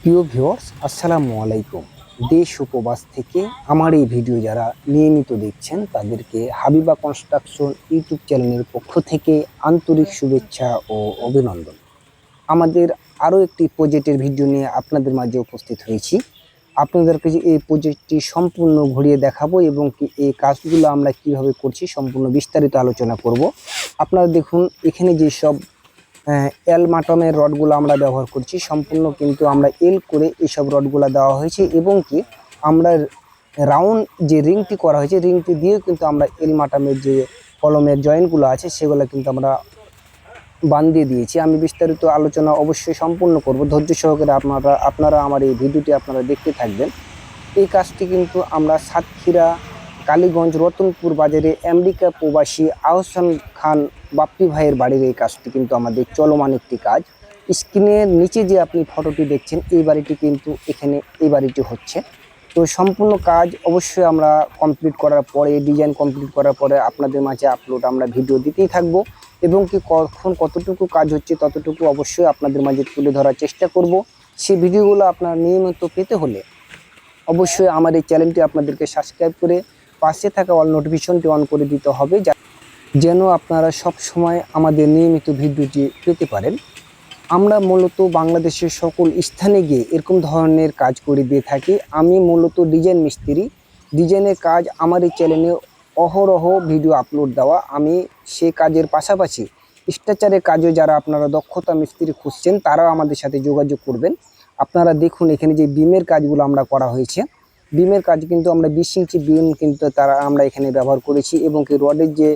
প্রিয় ভিউয়ার্স, আসসালামু আলাইকুম। দেশ উপবাস থেকে আমার এই ভিডিও যারা নিয়মিত দেখছেন, তাদেরকে হাবিবা কনস্ট্রাকশন ইউটিউব চ্যানেলের পক্ষ থেকে আন্তরিক শুভেচ্ছা ও অভিনন্দন। আমাদের আরও একটি প্রজেক্টের ভিডিও নিয়ে আপনাদের মাঝে উপস্থিত হয়েছি। আপনাদেরকে যে এই প্রজেক্টটি সম্পূর্ণ ঘুরিয়ে দেখাবো এবং এই কাজগুলো আমরা কীভাবে করছি সম্পূর্ণ বিস্তারিত আলোচনা করব। আপনারা দেখুন, এখানে যেসব এল মাটনের রডগুলো আমরা ব্যবহার করছি। সম্পূর্ণ কিন্তু আমরা এল করে এসব রডগুলো দেওয়া হয়েছে এবং কি আমরা রাউন্ড যে রিংটি করা হয়েছে, রিংটি দিয়ে কিন্তু আমরা এল মাটামের যে কলমের জয়েন্টগুলো আছে, সেগুলো কিন্তু আমরা বান্ধিয়ে দিয়েছি। আমি বিস্তারিত আলোচনা অবশ্যই সম্পূর্ণ করব। ধৈর্য সহকারে আপনারা আপনারা আমার এই ভিডিওটি আপনারা দেখতে থাকবেন। এই কাজটি কিন্তু আমরা সাতক্ষীরা কালীগঞ্জ রতনপুর বাজারে আমেরিকা প্রবাসী আহসান খান বাপ্পি ভাইয়ের বাড়ির এই কাজটি কিন্তু আমাদের চলমান একটি কাজ। স্ক্রিনের নিচে যে আপনি ফটোটি দেখছেন, এই বাড়িটি কিন্তু এখানে, এই বাড়িটি হচ্ছে। তো সম্পূর্ণ কাজ অবশ্যই আমরা কমপ্লিট করার পরে ডিজাইন কমপ্লিট করার পরে আপনাদের মাঝে আপলোড আমরা ভিডিও দিতেই থাকব এবং কি কখন কতটুকু কাজ হচ্ছে ততটুকু অবশ্যই আপনাদের মাঝে তুলে ধরার চেষ্টা করব। সেই ভিডিওগুলো আপনারা নিয়মিত পেতে হলে অবশ্যই আমার এই চ্যানেলটি আপনাদেরকে সাবস্ক্রাইব করে পাশে থাকা অল নোটিফিকেশনটি অন করে দিতে হবে, যা- যেন আপনারা সব সময় আমাদের নিয়মিত ভিডিওটি পেতে পারেন। আমরা মূলত বাংলাদেশের সকল স্থানে গিয়ে এরকম ধরনের কাজ করে দিয়ে থাকি। আমি মূলত ডিজাইন মিস্ত্রি। ডিজাইনের কাজ আমার এই চ্যানেলে অহরহ ভিডিও আপলোড দেওয়া। আমি সে কাজের পাশাপাশি স্ট্রাকচারের কাজও যারা আপনারা দক্ষতা মিস্ত্রি খুঁজছেন, তারাও আমাদের সাথে যোগাযোগ করবেন। আপনারা দেখুন এখানে যে বিমের কাজগুলো আমরা করা হয়েছে। বিমের কাজ কিন্তু আমরা বিশ ইঞ্চি বিম কিন্তু তারা আমরা এখানে ব্যবহার করেছি এবং কি রডের যে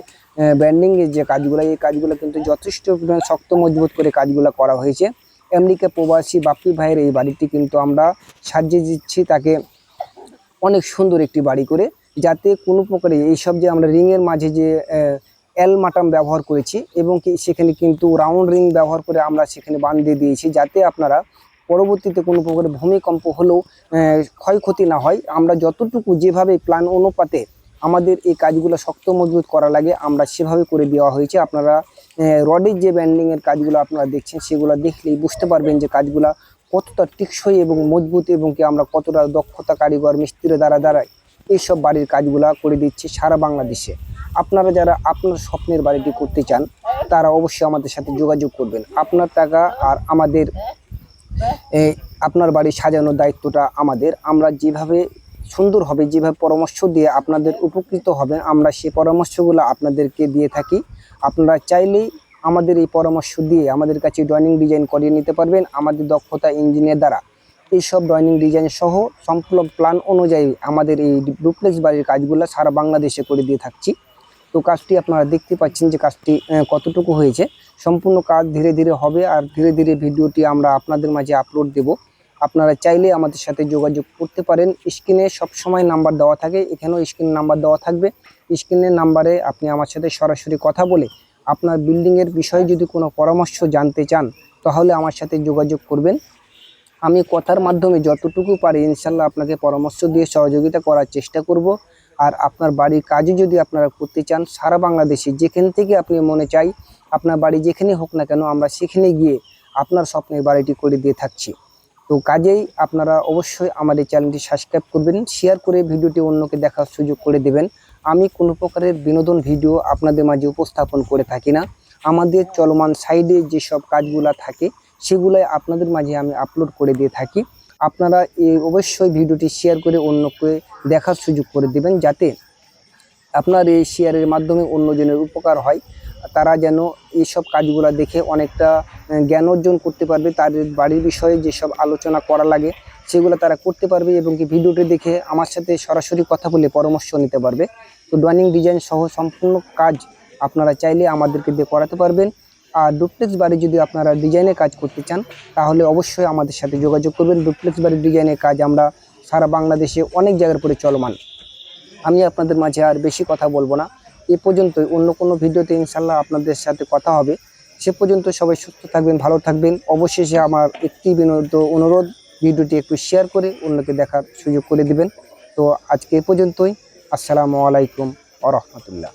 ব্যান্ডিংয়ের যে কাজগুলো, এই কাজগুলো কিন্তু যথেষ্ট শক্ত, মজবুত করে কাজগুলো করা হয়েছে। আমেরিকা প্রবাসী বাপ্পি ভাইয়ের এই বাড়িটি কিন্তু আমরা সাজিয়ে দিচ্ছি তাকে অনেক সুন্দর একটি বাড়ি করে, যাতে কোনো প্রকারে এইসব যে আমরা রিংয়ের মাঝে যে এল মাটাম ব্যবহার করেছি এবং কি সেখানে কিন্তু রাউন্ড রিং ব্যবহার করে আমরা সেখানে বাঁধিয়ে দিয়েছি, যাতে আপনারা পরবর্তীতে কোনো প্রকারে ভূমিকম্প হলেও ক্ষয়ক্ষতি না হয়। আমরা যতটুকু যেভাবে প্ল্যান অনুপাতে আমাদের এই কাজগুলো শক্ত মজবুত করা লাগে, আমরা সেভাবে করে দেওয়া হয়েছে। আপনারা রডের যে ব্যান্ডিংয়ের কাজগুলো আপনারা দেখছেন, সেগুলো দেখলেই বুঝতে পারবেন যে কাজগুলো কতটা টেকসই এবং মজবুত এবং কি আমরা কতটা দক্ষতা, কারিগর মিস্ত্রি দ্বারা দ্বারাই এইসব বাড়ির কাজগুলা করে দিচ্ছি সারা বাংলাদেশে। আপনারা যারা আপনার স্বপ্নের বাড়িটি করতে চান, তারা অবশ্যই আমাদের সাথে যোগাযোগ করবেন। আপনার টাকা আর আমাদের আপনার বাড়ি সাজানোর দায়িত্বটা আমাদের। আমরা যেভাবে সুন্দর হবে, যেভাবে পরামর্শ দিয়ে আপনাদের উপকৃত হবেন, আমরা সেই পরামর্শগুলো আপনাদেরকে দিয়ে থাকি। আপনারা চাইলেই আমাদের এই পরামর্শ দিয়ে আমাদের কাছে ড্রয়িং ডিজাইন করিয়ে নিতে পারবেন। আমাদের দক্ষতা ইঞ্জিনিয়ার দ্বারা এইসব ড্রয়িং ডিজাইন সহ সম্পূর্ণ প্ল্যান অনুযায়ী আমাদের এই ডুপ্লেক্স বাড়ির কাজগুলো সারা বাংলাদেশে করে দিয়ে থাকছি। তো কাজটি আপনারা দেখতে পাচ্ছেন যে কাজটি কতটুকু হয়েছে। সম্পূর্ণ কাজ ধীরে ধীরে হবে আর ধীরে ধীরে ভিডিওটি আমরা আপনাদের মাঝে আপলোড দেব। আপনারা চাইলে আমাদের সাথে যোগাযোগ করতে পারেন। স্ক্রিনে সবসময় নাম্বার দেওয়া থাকে, এখানেও স্ক্রিন নাম্বার দেওয়া থাকবে। স্ক্রিনের নাম্বারে আপনি আমার সাথে সরাসরি কথা বলে আপনার বিল্ডিংয়ের বিষয়ে যদি কোনো পরামর্শ জানতে চান, তাহলে আমার সাথে যোগাযোগ করবেন। আমি কথার মাধ্যমে যতটুকু পারি, ইনশাল্লাহ আপনাকে পরামর্শ দিয়ে সহযোগিতা করার চেষ্টা করব। আর আপনার বাড়ির কাজে যদি আপনারা করতে চান, সারা বাংলাদেশে যেখান থেকে আপনি মনে চাই, আপনার বাড়ি যেখানে হোক না কেন, আমরা সেখানে গিয়ে আপনার স্বপ্নের বাড়িটি করে দিয়ে থাকছি। তো কাজেই আপনারা অবশ্যই আমাদের চ্যানেলটি সাবস্ক্রাইব করবেন শেয়ার করে ভিডিওটি অন্যকে দেখার সুযোগ করে দেবেন। আমি কোনো প্রকারের বিনোদন ভিডিও আপনাদের মাঝে উপস্থাপন করে থাকি না। আমাদের চলমান সাইডে যেসব কাজগুলো থাকে, সেগুলাই আপনাদের মাঝে আমি আপলোড করে দিয়ে থাকি। আপনারা অবশ্যই ভিডিওটি শেয়ার করে অন্যকে দেখার সুযোগ করে দেবেন যাতে আপনার এই শেয়ারের মাধ্যমে অন্যজনের উপকার হয়। তারা যেন এইসব কাজগুলো দেখে অনেকটা জ্ঞান অর্জন করতে পারবে তাদের বাড়ির বিষয়ে যেসব আলোচনা করা লাগে, সেগুলো তারা করতে পারবে এবং কি ভিডিওটি দেখে আমার সাথে সরাসরি কথা বলে পরামর্শ নিতে পারবে। তো ড্রয়িং ডিজাইন সহ সম্পূর্ণ কাজ আপনারা চাইলে আমাদেরকে দিয়ে করাতে পারবেন। আর ডুপ্লেক্স বাড়ি যদি আপনারা ডিজাইনে কাজ করতে চান, তাহলে অবশ্যই আমাদের সাথে যোগাযোগ করবেন। ডুপ্লেক্স বাড়ির ডিজাইনের কাজ আমরা সারা বাংলাদেশে অনেক জায়গার পরে চলমান। আমি আপনাদের মাঝে আর বেশি কথা বলব না। এ পর্যন্তই। অন্য কোনো ভিডিওতে ইনশাল্লাহ আপনাদের সাথে কথা হবে। সে পর্যন্ত সবাই সুস্থ থাকবেন, ভালো থাকবেন। অবশেষে আমার একটি বিনোদ অনুরোধ, ভিডিওটি একটু শেয়ার করে অন্যকে দেখার সুযোগ করে দিবেন। তো আজকে এ পর্যন্তই। আসসালামু আলাইকুম আ রহমতুল্লাহ।